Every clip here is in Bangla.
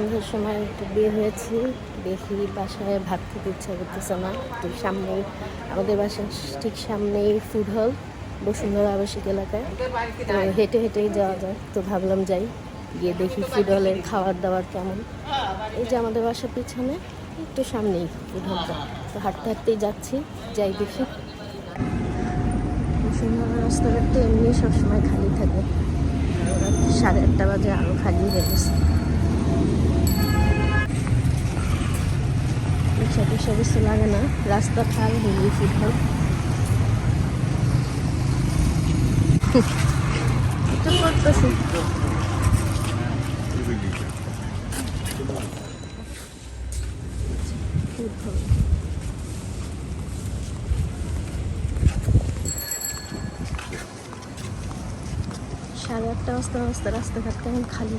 সন্ধ্যের সময় একটু বের হয়েছি, দেখি বাসায় ভাত খেতে ইচ্ছা করতেছে না তো সামনে আমাদের বাসার ঠিক সামনেই ফুড হল বসুন্ধরা আবাসিক এলাকায়। তো হেঁটে হেঁটেই যাওয়া যায়, তো ভাবলাম যাই, গিয়ে দেখি ফুড হলের খাবার দাবার কেমন। এই যে আমাদের বাসার পিছনে, একটু সামনেই ফুড হলটা তো হাঁটতে হাঁটতেই যাচ্ছি, যাই দেখি। বসুন্ধরা রাস্তাঘাট তো এমনি সবসময় খালি থাকে। সাড়ে আটটা বাজে আরও খালি হয়ে গেছে। টিক্সা কিছু লাগে না। রাস্তা খাল ফুট করতেছি। সাড়ে আটটা বাজতে বাজতে রাস্তাঘাট কেমন খালি?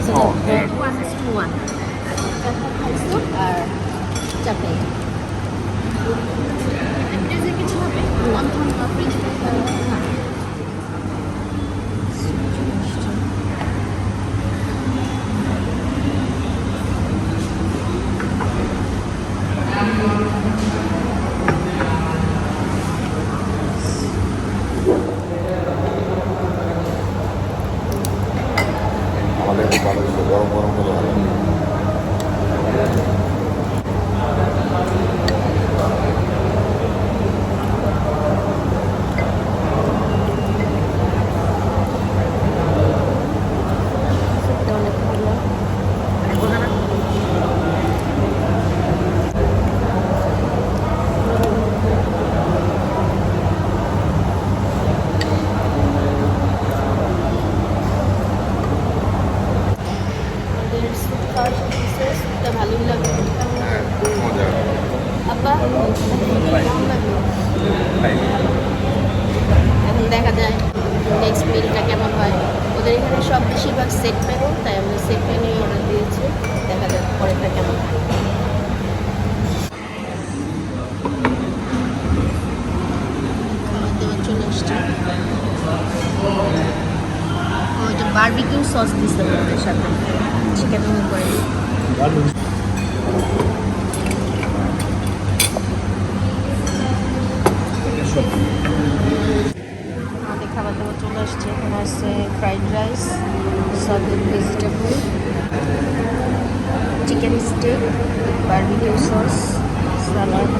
One, two, one, oh, one. A ভালোই মজা আব্বা এখন দেখা যায় নেক্সট মিলটা কেমন হয় ওদের এখানে সব বেশিরভাগ সেট মেনু তাই আমরা সেট মেনুই অর্ডার দিয়েছি দেখা যাক পরেরটা কেমন হয় চলে এসছে ওইটা বারবিকিউ সস দিচ্ছে ওদের সাথে চিকেনের উপরে আমাদের খাবার দাবার চলে আসছে। এখানে আসছে fried rice solid vegetable chicken steak barbecue sauce salad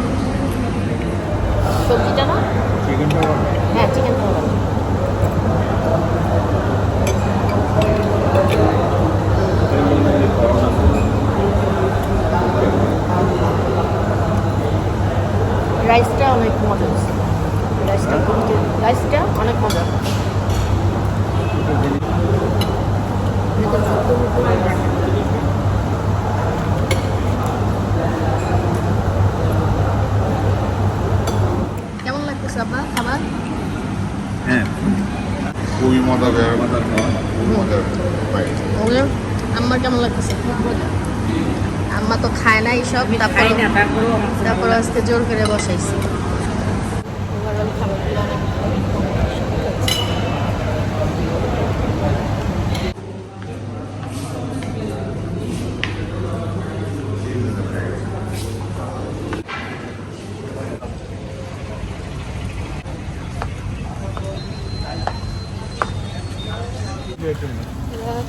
সবজিটা না? হ্যাঁ চিকেন রাইসটা রাইসটা কিন্তু রাইসটা অনেক মজা। কেমন লাগতেছে আপনার খাবার হ্যাঁ খুবই আমার কেমন লাগতেছে? আম্মা তো খায় না এইসব তারপর তারপর আজকে জোর করে বসাইছি।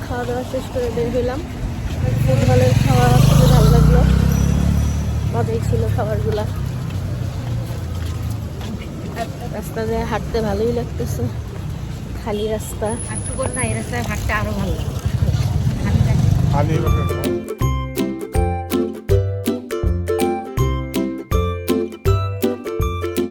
খাওয়া দাওয়া শেষ করে বের হইলাম ফুটবলের খাওয়া খুবই ভালো লাগলো মজাই ছিল খাবারগুলা রাস্তা দিয়ে হাঁটতে ভালোই লাগতেছে। খালি রাস্তা। একটু করে না এই রাস্তায় হাঁটতে আরও ভালো লাগে খালি